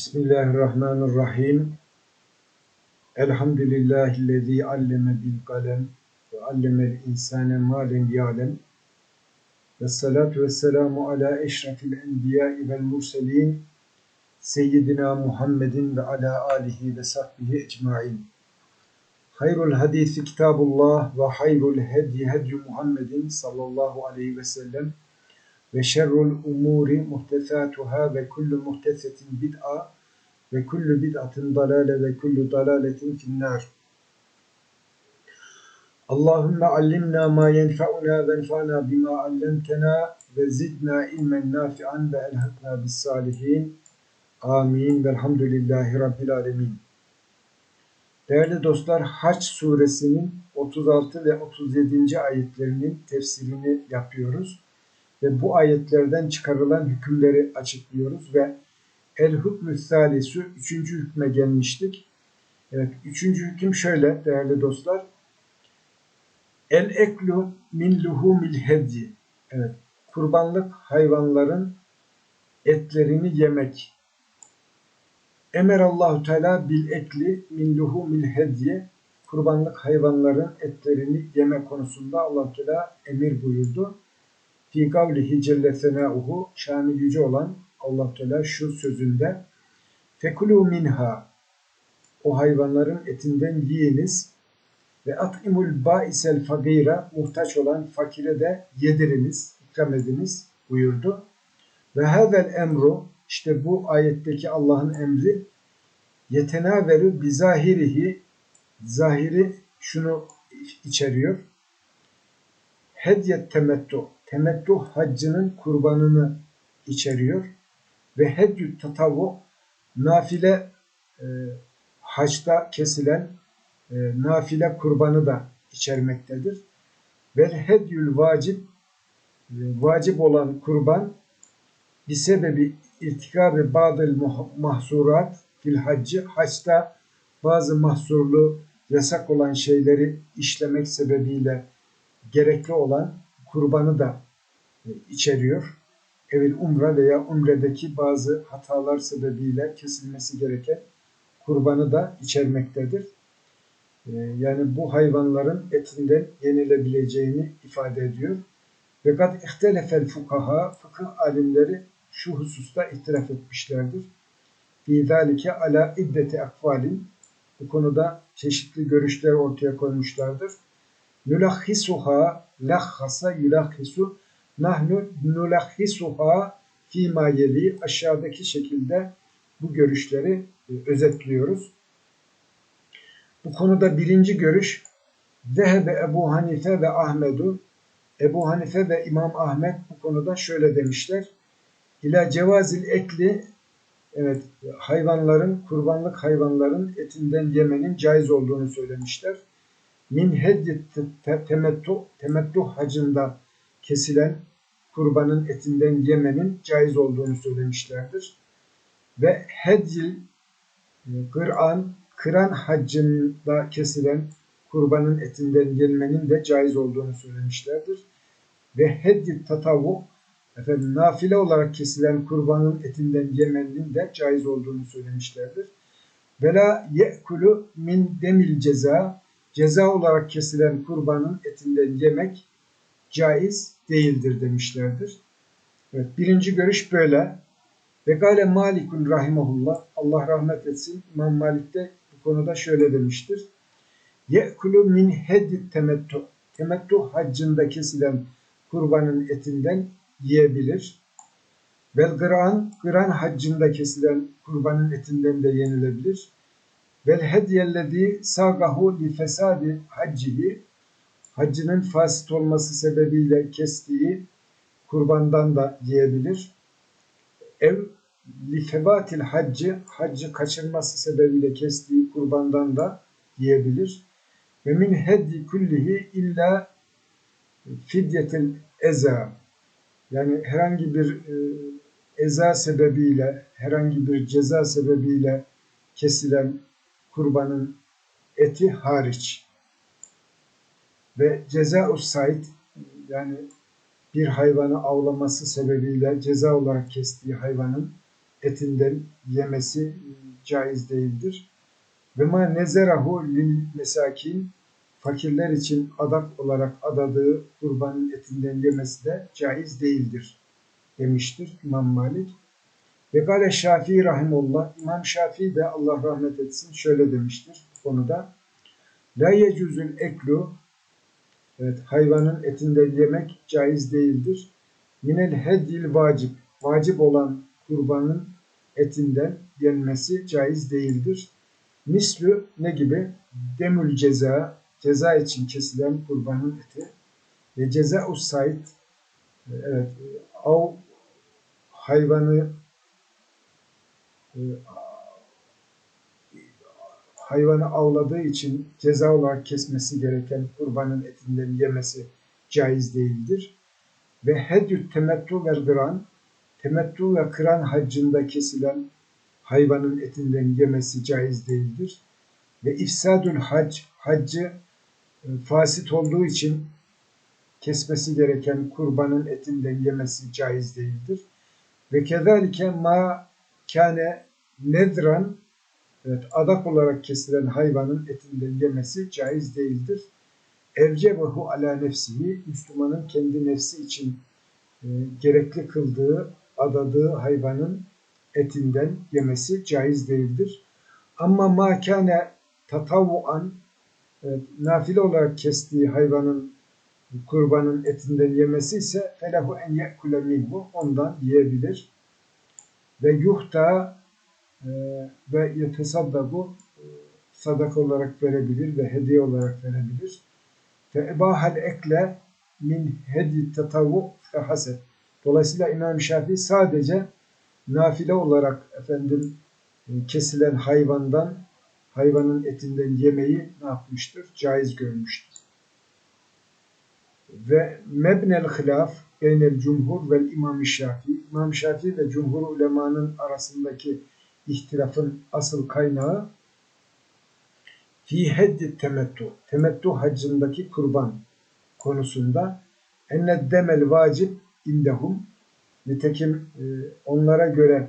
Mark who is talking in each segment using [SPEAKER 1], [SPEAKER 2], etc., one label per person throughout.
[SPEAKER 1] Bismillahirrahmanirrahim. Elhamdülillahillezî alleme bil kalem ve allemel insane ma lem ya'lem. Ve salatu ve selamu ala eşrafil enbiya'i vel murselin seyyidina Muhammedin ve ala alihi ve sahbihi ecmain. Hayrul hadisi kitabullah ve hayrul hedi hedi Muhammedin sallallahu aleyhi ve sellem ve şerrul umuri muhtesatuhâ ve kullu muhtesetin bid'a ve kullu bid'atin dalale ve kullu dalaletin finnâr. Allahümme allimna ma yenfa'una ve enfa'na bima allemtena ve zidna ilmen nafi'an ve elhakna bis salihin. Amin. Velhamdülillahi Rabbil alemin. Değerli dostlar, Haç suresinin 36 ve 37. ayetlerinin tefsirini yapıyoruz ve bu ayetlerden çıkarılan hükümleri açıklıyoruz ve El hükmü salisu üçüncü hükme gelmiştik. Evet, üçüncü hüküm şöyle değerli dostlar. El eklu min luhumil hedyi. Evet, kurbanlık hayvanların etlerini yemek. Emer Allahu Teala bil ekli min luhumil hedyi. Kurbanlık hayvanların etlerini yeme konusunda Allah Teala emir buyurdu. Fi kavlihi celle senauhu şanı yüce olan Allah Teala şu sözünde fekulu minha o hayvanların etinden yiyiniz ve at'imul ba'isel fakira muhtaç olan fakire de yediriniz, ikram ediniz buyurdu. Ve havel emru işte bu ayetteki Allah'ın emri yetenaveru bizahirihi zahiri şunu içeriyor. Hedyet temettu temettu haccının kurbanını içeriyor ve hedyü tatavu nafile e, haçta kesilen e, nafile kurbanı da içermektedir. Ve hedyül vacip e, vacip olan kurban bir sebebi irtikabi badıl mahsurat fil haccı haçta bazı mahsurlu yasak olan şeyleri işlemek sebebiyle gerekli olan kurbanı da e, içeriyor. Evvel umre veya umredeki bazı hatalar sebebiyle kesilmesi gereken kurbanı da içermektedir. E, yani bu hayvanların etinden yenilebileceğini ifade ediyor. Ve kad ihtelefel fukaha, fıkıh alimleri şu hususta ihtilaf etmişlerdir. Fî zâlike ala iddeti akvalin. Bu konuda çeşitli görüşler ortaya koymuşlardır. Nulahhisuha lahhasa yulahhisu nahnu nulahhisuha fîmâ yeli aşağıdaki şekilde bu görüşleri e, özetliyoruz. Bu konuda birinci görüş Zehebe Ebu Hanife ve Ahmedu Ebu Hanife ve İmam Ahmet bu konuda şöyle demişler. İla cevazil ekli evet hayvanların, kurbanlık hayvanların etinden yemenin caiz olduğunu söylemişler min heddi temettu, temettu hacında kesilen kurbanın etinden yemenin caiz olduğunu söylemişlerdir. Ve hedyil Kur'an kıran haccında kesilen kurbanın etinden yenmenin de caiz olduğunu söylemişlerdir. Ve heddi tatavu efendim, nafile olarak kesilen kurbanın etinden yemenin de caiz olduğunu söylemişlerdir. Vela ye'kulu min demil ceza ceza olarak kesilen kurbanın etinden yemek caiz değildir demişlerdir. Evet, birinci görüş böyle. Ve gale Malikun rahimahullah, Allah rahmet etsin, İmam Malik de bu konuda şöyle demiştir. Ye'kulu min heddi temettu. Temettu haccında kesilen kurbanın etinden yiyebilir. Vel gıran, gıran haccında kesilen kurbanın etinden de yenilebilir vel hediyellezi sagahu li fesadi haccihi haccının fasit olması sebebiyle kestiği kurbandan da yiyebilir. Ev li febatil haccı haccı kaçırması sebebiyle kestiği kurbandan da yiyebilir. Ve min heddi kullihi illa fidyetil eza yani herhangi bir e, eza sebebiyle, herhangi bir ceza sebebiyle kesilen kurbanın eti hariç. Ve ceza said yani bir hayvanı avlaması sebebiyle ceza olarak kestiği hayvanın etinden yemesi e, caiz değildir. Ve ma nezerahu lil mesakin fakirler için adak olarak adadığı kurbanın etinden yemesi de caiz değildir demiştir İmam Malik. Ve gale Şafii rahimullah, İmam Şafii de Allah rahmet etsin şöyle demiştir bu konuda. La yecuzul eklu, evet, hayvanın etinden yemek caiz değildir. Minel hedil vacip, vacip olan kurbanın etinden yenmesi caiz değildir. Mislü ne gibi? Demül ceza, ceza için kesilen kurbanın eti ve ceza usayt, evet, av hayvanı e, hayvanı avladığı için ceza olarak kesmesi gereken kurbanın etinden yemesi caiz değildir. Ve hedyü temettu ve gıran, temettu ve kıran haccında kesilen hayvanın etinden yemesi caiz değildir. Ve ifsadül hac, haccı e, fasit olduğu için kesmesi gereken kurbanın etinden yemesi caiz değildir. Ve kezalike ma kâne nedran evet, adak olarak kesilen hayvanın etinden yemesi caiz değildir. Evcebehu ala nefsihi Müslümanın kendi nefsi için e, gerekli kıldığı, adadığı hayvanın etinden yemesi caiz değildir. Ama ma kâne tatavvuan evet, nafile olarak kestiği hayvanın kurbanın etinden yemesi ise felehu en ye'kule minhu ondan yiyebilir. Ve yuhta ve yetesaddaku e, sadaka olarak verebilir ve hediye olarak verebilir. Fe ebahal ekle min hedi tatavu fe haset. Dolayısıyla İmam Şafii sadece nafile olarak efendim e, kesilen hayvandan hayvanın etinden yemeyi ne yapmıştır? Caiz görmüştür. Ve mebnel hilaf beynel cumhur ve İmam Şafii. İmam Şafii ve cumhur ulemanın arasındaki ihtilafın asıl kaynağı fi heddi temettu. Temettu haccındaki kurban konusunda enne demel vacip indehum nitekim e, onlara göre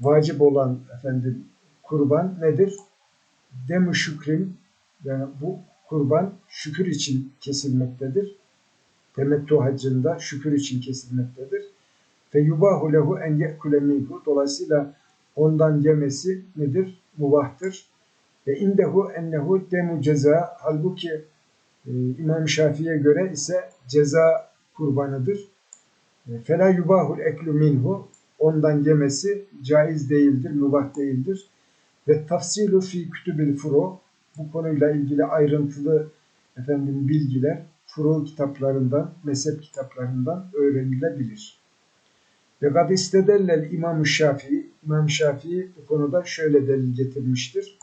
[SPEAKER 1] vacip olan efendim kurban nedir? Demu şükrin yani bu kurban şükür için kesilmektedir temettu haccında şükür için kesilmektedir. Fe yubahu lehu en ye'kule minhu. Dolayısıyla ondan yemesi nedir? Mubahtır. Ve indehu ennehu demu ceza. Halbuki e, İmam Şafii'ye göre ise ceza kurbanıdır. E, Fela yubahul eklu minhu. Ondan yemesi caiz değildir, mubah değildir. Ve tafsilu fi kütübil furu. Bu konuyla ilgili ayrıntılı efendim bilgiler furu kitaplarından, mezhep kitaplarından öğrenilebilir. Ve kad istedellel İmam Şafii, İmam Şafii bu konuda şöyle delil getirmiştir.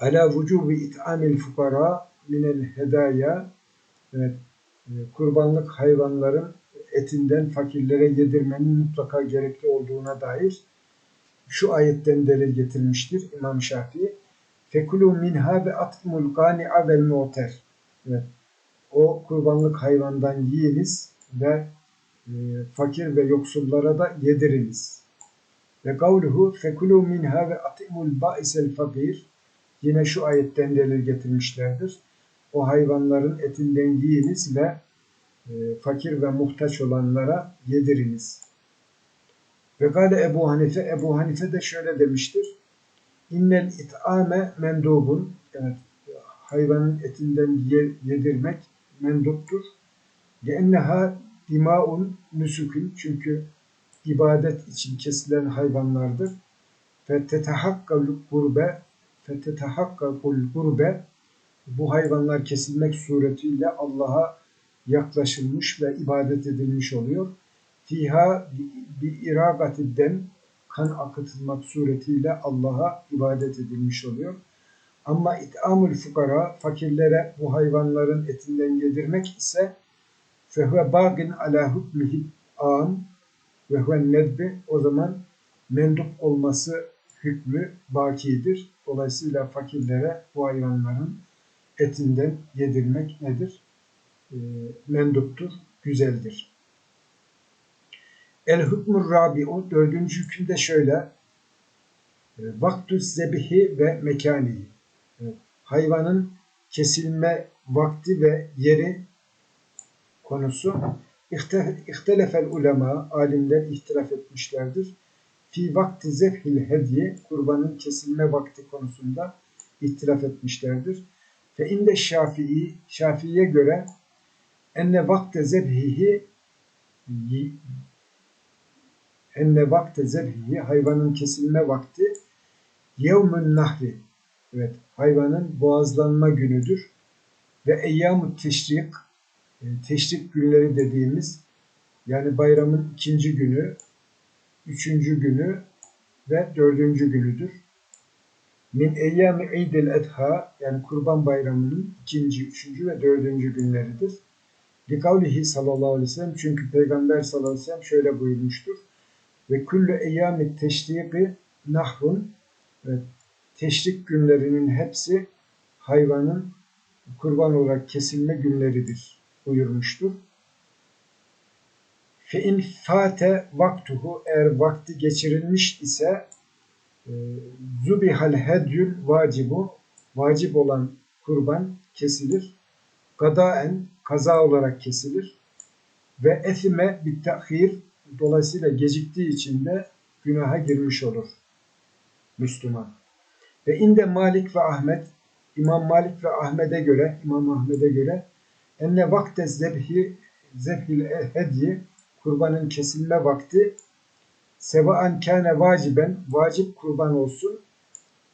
[SPEAKER 1] Ala vücubi it'amil fukara minel hedaya evet, e, kurbanlık hayvanların etinden fakirlere yedirmenin mutlaka gerekli olduğuna dair şu ayetten delil getirmiştir İmam Şafii. Fekulu minha ve atmul gani'a vel mu'ter. Evet. O kurbanlık hayvandan yiyiniz ve ee, fakir ve yoksullara da yediriniz. Ve kavluhu fekulu minha ve atimul ba'isel fakir yine şu ayetten delil getirmişlerdir. O hayvanların etinden yiyiniz ve e, fakir ve muhtaç olanlara yediriniz. Ve gale Ebu Hanife, Ebu Hanife de şöyle demiştir. İnnel it'ame mendubun, evet hayvanın etinden yedirmek menduptur. Lienneha Dimaun nüsükün çünkü ibadet için kesilen hayvanlardır. Ve tetehakkalul gurbe ve tetehakkalul gurbe bu hayvanlar kesilmek suretiyle Allah'a yaklaşılmış ve ibadet edilmiş oluyor. Fiha bi iragati dem kan akıtılmak suretiyle Allah'a ibadet edilmiş oluyor. Ama itamül fukara fakirlere bu hayvanların etinden yedirmek ise fehve bagin ala hukmihi an ve huve nedbi o zaman mendup olması hükmü bakidir. Dolayısıyla fakirlere bu hayvanların etinden yedirmek nedir? E, menduptur, güzeldir. El hükmür rabi'u dördüncü hükümde şöyle e, vaktü zebihi ve mekani Evet, hayvanın kesilme vakti ve yeri konusu İhte- ihtelefel ulema alimler ihtilaf etmişlerdir. Fi vakti zebhil hediye kurbanın kesilme vakti konusunda ihtilaf etmişlerdir. Fe inde Şafii Şafii'ye göre enne vakte zebhihi enne vakte zebhihi hayvanın kesilme vakti yevmün nahri evet hayvanın boğazlanma günüdür ve eyyam teşrik teşrik günleri dediğimiz yani bayramın ikinci günü, üçüncü günü ve dördüncü günüdür. Min eyyami eydel edha yani kurban bayramının ikinci, üçüncü ve dördüncü günleridir. Likavlihi sallallahu aleyhi ve sellem çünkü Peygamber sallallahu aleyhi ve sellem şöyle buyurmuştur. Ve kullu eyyami teşriki nahrun evet, teşrik günlerinin hepsi hayvanın kurban olarak kesilme günleridir buyurmuştur. Fe fate vaktuhu eğer vakti geçirilmiş ise e, zubihal hedyül vacibu vacip olan kurban kesilir. Gadaen kaza olarak kesilir. Ve esime bit tahir dolayısıyla geciktiği için de günaha girmiş olur. Müslüman. Ve inde Malik ve Ahmet İmam Malik ve Ahmet'e göre İmam Ahmet'e göre enne vakte zebhi zebhil hediye kurbanın kesilme vakti sevaan kâne vaciben vacip kurban olsun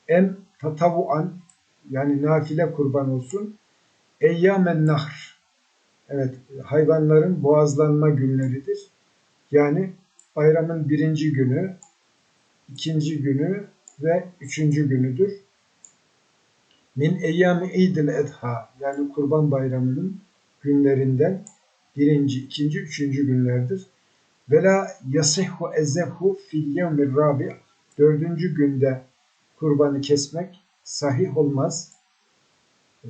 [SPEAKER 1] em tatavuan yani nafile kurban olsun eyyamen nahr evet hayvanların boğazlanma günleridir. Yani bayramın birinci günü, ikinci günü ve üçüncü günüdür. Min eyyami idil edha yani kurban bayramının günlerinden birinci, ikinci, üçüncü günlerdir. Vela yasihhu ezzebhu fil yevmir rabi dördüncü günde kurbanı kesmek sahih olmaz. E,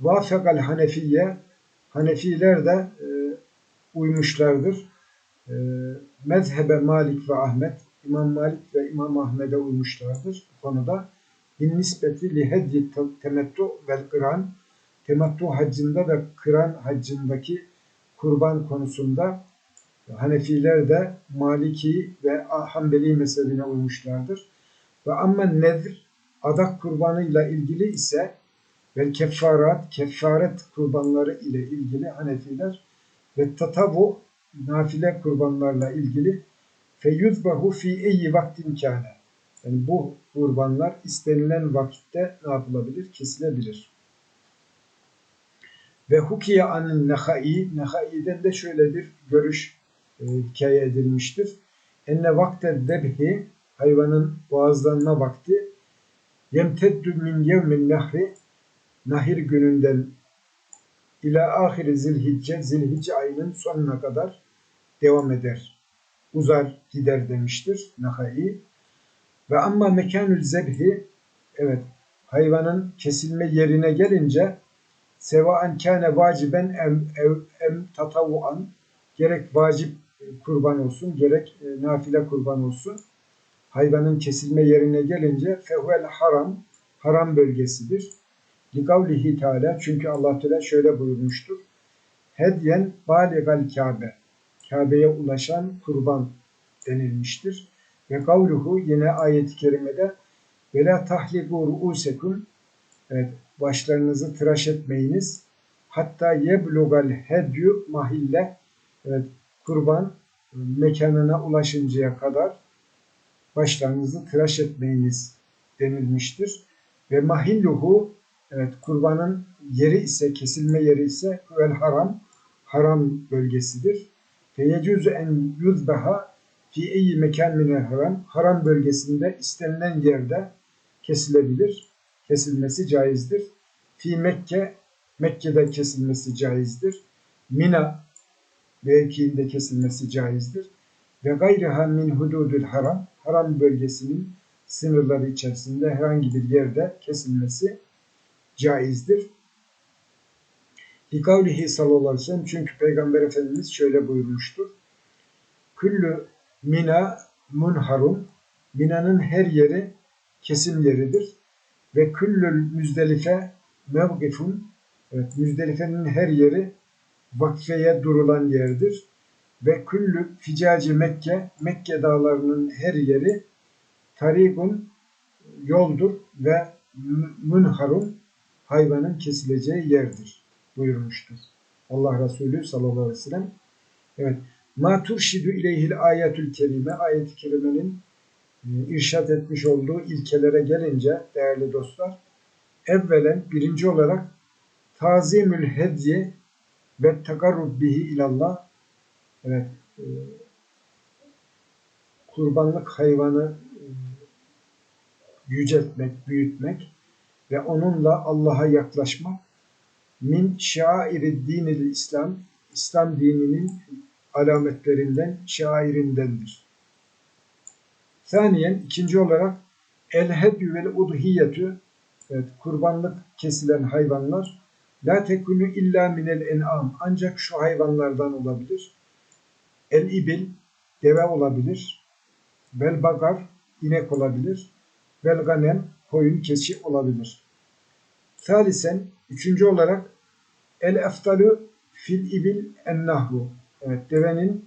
[SPEAKER 1] Vafekal Hanefiye Hanefiler de e, uymuşlardır. E, mezhebe Malik ve Ahmet İmam Malik ve İmam Ahmet'e uymuşlardır bu konuda. Bin nispeti li hedyi temettu vel kıran temattu haccında ve kıran haccındaki kurban konusunda Hanefiler de Maliki ve Hanbeli mezhebine uymuşlardır. Ve amma nedir adak kurbanıyla ilgili ise ve kefarat, kefaret kurbanları ile ilgili Hanefiler ve tatavu nafile kurbanlarla ilgili feyuzbahu fi eyyi vaktin kâne. Yani bu kurbanlar istenilen vakitte ne yapılabilir? Kesilebilir. Ve hukiye anın nehai, nehai'den de şöyle bir görüş e, hikaye edilmiştir. Enne vakte debhi, hayvanın boğazlanma vakti, yemteddü min yevmin nehri, nahir gününden ila ahiri zilhicce, zilhicce ayının sonuna kadar devam eder. Uzar gider demiştir Nahai. Ve amma mekanül zebhi, evet hayvanın kesilme yerine gelince sevaan kâne vaciben em, ev, em tatavuan gerek vacip kurban olsun gerek e, nafile kurban olsun hayvanın kesilme yerine gelince fehuel haram haram bölgesidir. Likavlihi Teala çünkü Allah Teala şöyle buyurmuştur. Hedyen baligal Kabe. Kabe'ye ulaşan kurban denilmiştir. Ve kavluhu yine ayet-i kerimede ve la tahlibu ru'usekum evet, başlarınızı tıraş etmeyiniz. Hatta yeblugal hedyu mahille evet, kurban mekanına ulaşıncaya kadar başlarınızı tıraş etmeyiniz denilmiştir. Ve mahilluhu evet, kurbanın yeri ise kesilme yeri ise vel haram haram bölgesidir. Feyecüzü en yuzbeha fi eyyi mekan haram haram bölgesinde istenilen yerde kesilebilir. Kesilmesi caizdir. Fi Mekke Mekke'de kesilmesi caizdir. Mina mevkiinde kesilmesi caizdir. Ve gayriha min hududul haram haram bölgesinin sınırları içerisinde herhangi bir yerde kesilmesi caizdir. Likavlihi sallallahu aleyhi ve sellem çünkü Peygamber Efendimiz şöyle buyurmuştur. Küllü Mina munharun. Mina'nın her yeri kesim yeridir. Ve küllül müzdelife mevgifun. Evet, Müzdelife'nin her yeri vakfeye durulan yerdir. Ve küllü ficaci Mekke, Mekke dağlarının her yeri tarigun yoldur ve münharun hayvanın kesileceği yerdir buyurmuştur. Allah Resulü sallallahu aleyhi ve sellem. Evet. Ma turşidu ileyhil ayetül kerime ayet-i kerimenin irşat etmiş olduğu ilkelere gelince değerli dostlar evvelen birinci olarak tazimül hediye ve takarrub bihi ilallah evet e, kurbanlık hayvanı e, yüceltmek, büyütmek ve onunla Allah'a yaklaşmak min şairi dinil İslam İslam dininin alametlerinden, şairindendir. Saniyen ikinci olarak el hedü vel udhiyetü evet, kurbanlık kesilen hayvanlar la tekunu illa minel en'am ancak şu hayvanlardan olabilir. El ibil deve olabilir. Vel bagar inek olabilir. Vel ganem koyun keçi olabilir. Salisen üçüncü olarak el eftalu fil ibil en nahru Evet, devenin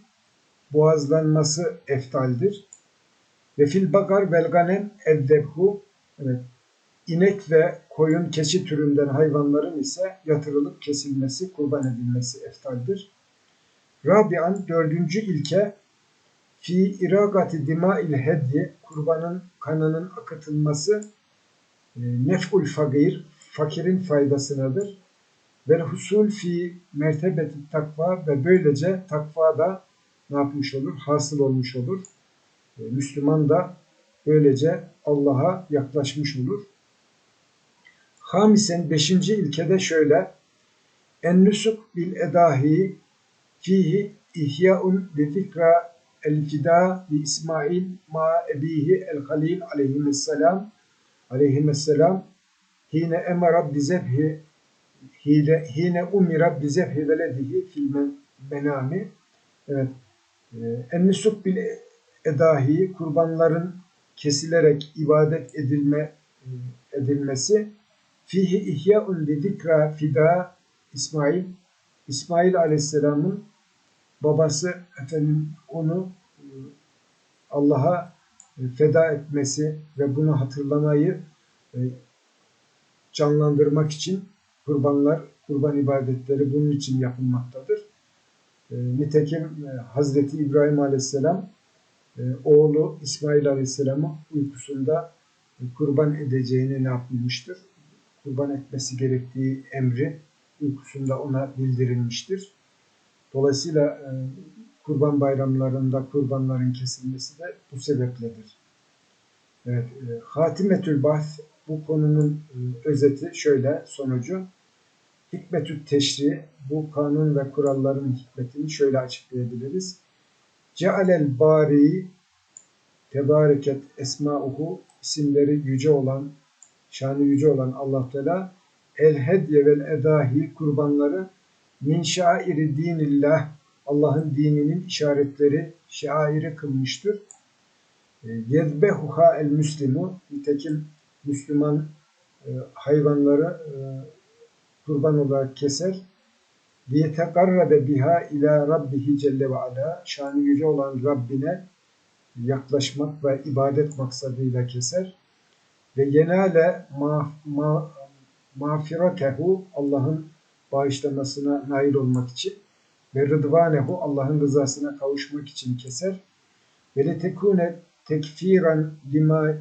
[SPEAKER 1] boğazlanması eftaldir. Ve fil bakar belganem eddebhu evet, inek ve koyun keçi türünden hayvanların ise yatırılıp kesilmesi, kurban edilmesi eftaldir. Rabian dördüncü ilke fi iragati dima il hediye kurbanın kanının akıtılması e, nef'ul fakir fakirin faydasınadır. Vel husul fi mertebeti takva ve böylece takva da ne yapmış olur? Hasıl olmuş olur. E, Müslüman da böylece Allah'a yaklaşmış olur. Hamisen beşinci ilkede şöyle En nusuk bil edahi fihi ihyaun li fikra el fida bi İsmail ma ebihi el halil aleyhisselam aleyhisselam hine emara bi zebhi hile, hine umira bizefhi veledihi fil menami evet e, ennisuk bil edahi kurbanların kesilerek ibadet edilme e, edilmesi fihi ihya'un li zikra fida İsmail İsmail Aleyhisselam'ın babası efendim onu e, Allah'a feda etmesi ve bunu hatırlamayı canlandırmak için kurbanlar, kurban ibadetleri bunun için yapılmaktadır. E, nitekim e, Hazreti İbrahim Aleyhisselam e, oğlu İsmail Aleyhisselam'ı uykusunda kurban edeceğini ne yapılmıştır? Kurban etmesi gerektiği emri uykusunda ona bildirilmiştir. Dolayısıyla e, kurban bayramlarında kurbanların kesilmesi de bu sebepledir. Evet, e, Hatimetül Bahs bu konunun e, özeti şöyle sonucu. Hikmetü teşri, bu kanun ve kuralların hikmetini şöyle açıklayabiliriz. Cealel bari tebareket esmauhu isimleri yüce olan, şanı yüce olan Allah Teala el hediye vel edahi kurbanları min şairi dinillah Allah'ın dininin işaretleri, şairi kılmıştır. E, yezbehuha el müslimu nitekim Müslüman e, hayvanları e, kurban olarak keser liyetekarrabe biha ila rabbihi celle ve ala şanı yüce olan Rabbine yaklaşmak ve ibadet maksadıyla keser. Ve yenale ma, ma, mağfiratehu Allah'ın bağışlamasına nail olmak için ve rıdvanehu Allah'ın rızasına kavuşmak için keser. Ve letekune tekfiran lima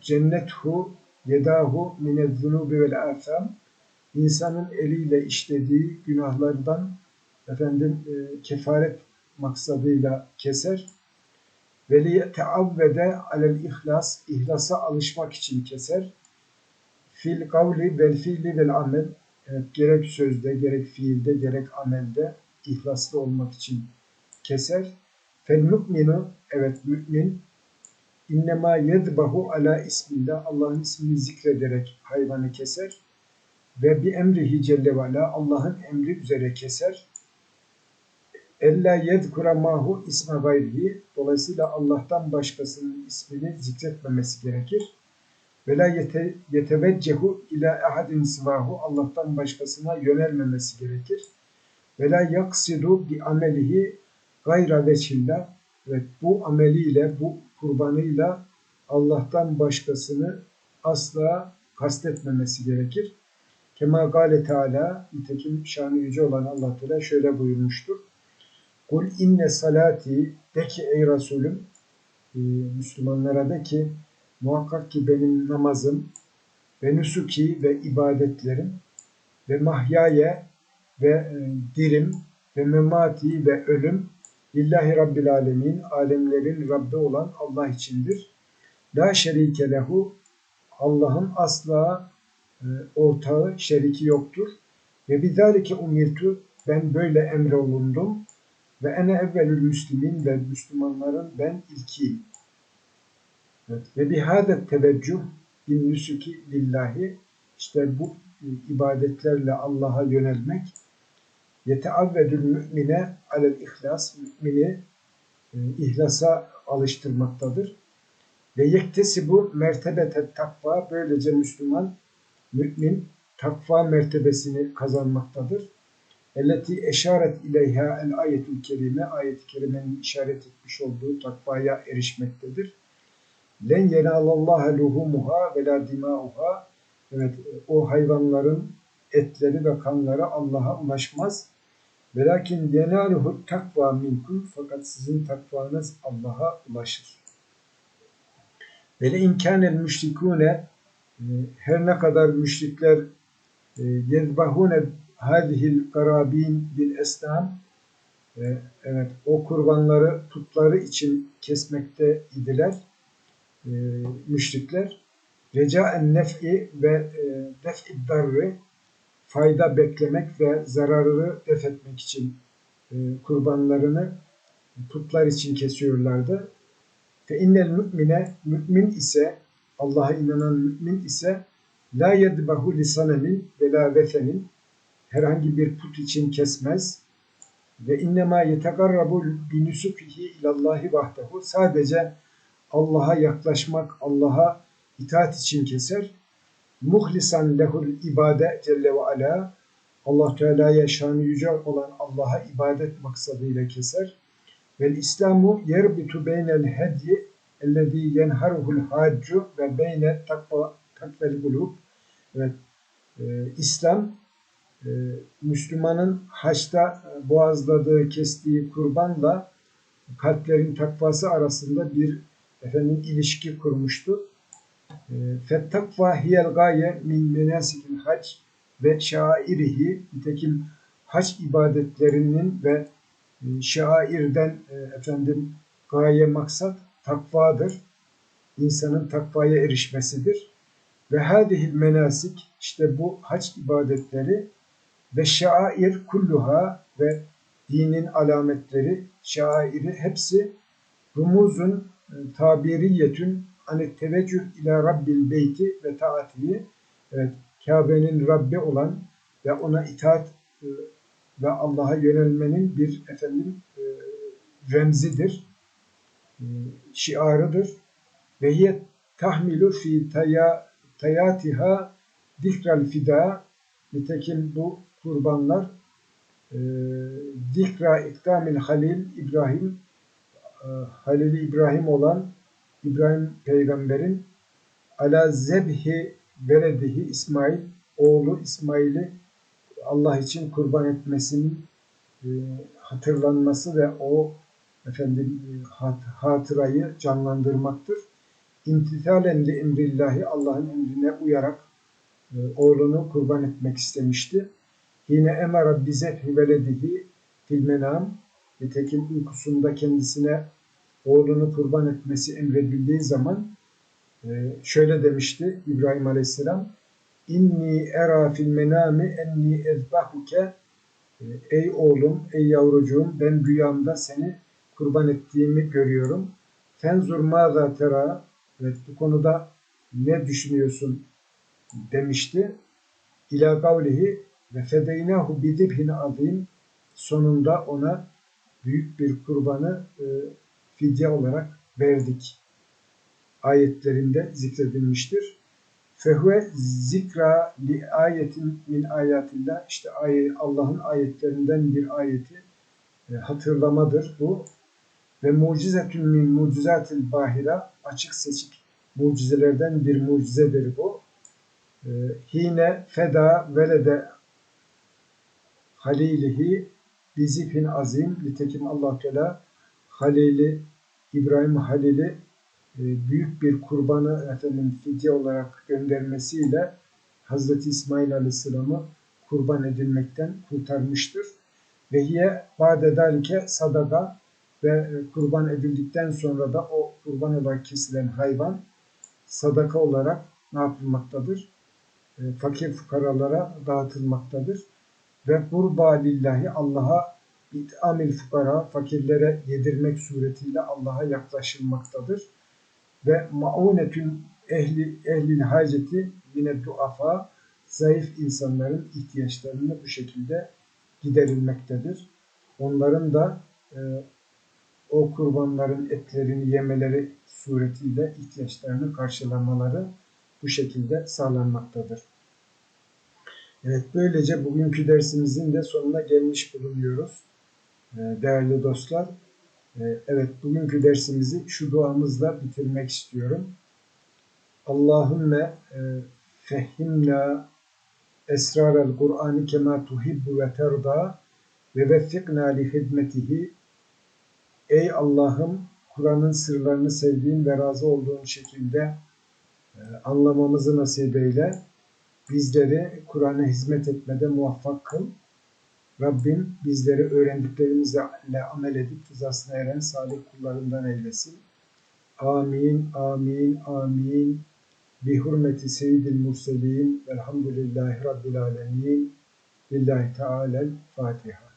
[SPEAKER 1] cennethu yedahu minez zunubi vel afam insanın eliyle işlediği günahlardan efendim e, kefaret maksadıyla keser. Ve li teavvede alel ihlas ihlasa alışmak için keser. Fil kavli vel fiili vel amel evet, gerek sözde gerek fiilde gerek amelde ihlaslı olmak için keser. Fel müminu evet mümin İnnemâ yedbahu ala ismillah Allah'ın ismini zikrederek hayvanı keser ve bir emrihi celle Allah'ın emri üzere keser Ella yedkura mahu isme gayrihi. Dolayısıyla Allah'tan başkasının ismini zikretmemesi gerekir. Ve la yete, yeteveccehu ila ahadin sivahu. Allah'tan başkasına yönelmemesi gerekir. Ve la yaksidu bi amelihi gayra veçillah. Evet, bu ameliyle, bu kurbanıyla Allah'tan başkasını asla kastetmemesi gerekir. Kema gale Teala, nitekim şanı yüce olan Allah Teala şöyle buyurmuştur. Kul inne salati, de ki ey Resulüm, e, Müslümanlara de ki, muhakkak ki benim namazım ve nusuki ve ibadetlerim ve mahyaya ve e, dirim ve memati ve ölüm lillahi rabbil alemin, alemlerin Rabbi olan Allah içindir. La şerike lehu, Allah'ın asla ortağı, şeriki yoktur. Ve bizalike umirtu, ben böyle emrolundum. Ve ene evvelül müslimin ve Müslümanların ben ilkiyim. Evet. Ve bihâdet teveccüh bin nüsuki lillahi, işte bu e, ibadetlerle Allah'a yönelmek, yeteavvedül mümine alel ihlas, mümini e, ihlasa alıştırmaktadır. Ve yektesi bu mertebete takva, böylece Müslüman, mümin takva mertebesini kazanmaktadır. Elleti eşaret ileyha el ayetül kerime, ayet-i kerimenin işaret etmiş olduğu takvaya erişmektedir. Len yenalallaha luhumuha ve la dimauha. Evet, o hayvanların etleri ve kanları Allah'a ulaşmaz. Velakin yenaluhu takva minkum fakat sizin takvanız Allah'a ulaşır. Ve le imkanel müşrikune her ne kadar müşrikler e, yezbahune hadihil karabin bil esnam e, evet o kurbanları putları için kesmekte idiler müşrikler recaen nef'i ve def'i darri fayda beklemek ve zararı def etmek için kurbanlarını putlar için kesiyorlardı. Fe innel mümine mümin ise Allah'a inanan mümin ise la yedbahu lisanemin ve la vefenin herhangi bir put için kesmez ve innema yetegarrabu binusukihi ilallahi vahdehu sadece Allah'a yaklaşmak, Allah'a itaat için keser. Muhlisan lehul ibade celle ve ala Allah Teala'ya şanı yüce olan Allah'a ibadet maksadıyla keser. Vel İslamu yerbitu beynel hedyi ellezî yenharuhul haccu ve beyne takva takvel kulub. Evet, e, İslam e, Müslümanın haçta boğazladığı, kestiği kurbanla kalplerin takvası arasında bir efendim ilişki kurmuştu. E, Fettakva hiyel gaye min menasikil hac ve şairihi nitekim hac ibadetlerinin ve e, şairden e, efendim gaye maksat takvadır. İnsanın takvaya erişmesidir. Ve hadihil menasik işte bu hac ibadetleri ve şair kulluha ve dinin alametleri, şairi hepsi rumuzun e, tabiriyetün hani teveccüh ila rabbil beyti ve taatihi evet Kabe'nin Rabbi olan ve ona itaat e, ve Allah'a yönelmenin bir efendim e, remzidir şiarıdır. Ve hiye tahmilu fi taya, tayatiha dikral fida nitekim bu kurbanlar e, dikra iktamil halil İbrahim e, Halil İbrahim olan İbrahim peygamberin ala zebhi veredihi İsmail oğlu İsmail'i Allah için kurban etmesinin e, hatırlanması ve o efendim e, hat, hatırayı canlandırmaktır. İmtithalen li emrillahi Allah'ın emrine uyarak e, oğlunu kurban etmek istemişti. Yine emara bize veledihi fil menam nitekim uykusunda kendisine oğlunu kurban etmesi emredildiği zaman e, şöyle demişti İbrahim Aleyhisselam İnni era fil menami enni ezbahuke Ey oğlum, ey yavrucuğum ben rüyamda seni kurban ettiğimi görüyorum. Fenzur mâzâ tera evet, bu konuda ne düşünüyorsun demişti. İlâ kavlihi ve fedeynahu bidibhin azim sonunda ona büyük bir kurbanı e, fidye olarak verdik ayetlerinde zikredilmiştir. Fehve zikra li ayetin min ayatillah işte Allah'ın ayetlerinden bir ayeti e, hatırlamadır bu. Ve mucizetün min mucizatil bahira açık seçik mucizelerden bir mucizedir bu. E, Hine feda velede halilihi bizifin azim nitekim allah Teala Halili İbrahim Halil'i e, büyük bir kurbanı efendim fidye olarak göndermesiyle Hazreti İsmail Aleyhisselam'ı kurban edilmekten kurtarmıştır. Ve hiye ba'de sadaka ve e, kurban edildikten sonra da o kurban olarak kesilen hayvan sadaka olarak ne yapılmaktadır? E, Fakir fukaralara dağıtılmaktadır. Ve kurba lillahi Allah'a it'amil fukara fakirlere yedirmek suretiyle Allah'a yaklaşılmaktadır. Ve maunetün ehli ehlil haceti yine duafa zayıf insanların ihtiyaçlarını bu şekilde giderilmektedir. Onların da e, o kurbanların etlerini yemeleri suretiyle ihtiyaçlarını karşılamaları bu şekilde sağlanmaktadır. Evet böylece bugünkü dersimizin de sonuna gelmiş bulunuyoruz. Ee, Değerli dostlar, Ee, evet bugünkü dersimizi şu duamızla bitirmek istiyorum. Allahümme e, fehimna esrarel Kur'an'ı kema tuhibbu ve terda ve veffikna li hizmetihi Ey Allah'ım Kur'an'ın sırlarını sevdiğin ve razı olduğun şekilde e, anlamamızı nasip eyle. Bizleri Kur'an'a hizmet etmede muvaffak kıl. Rabbim bizleri öğrendiklerimizle amel edip rızasına eren salih kullarından eylesin. Amin, amin, amin. Bi hurmeti seyyidil murselin velhamdülillahi rabbil alemin. Lillahi Teala'l Fatiha.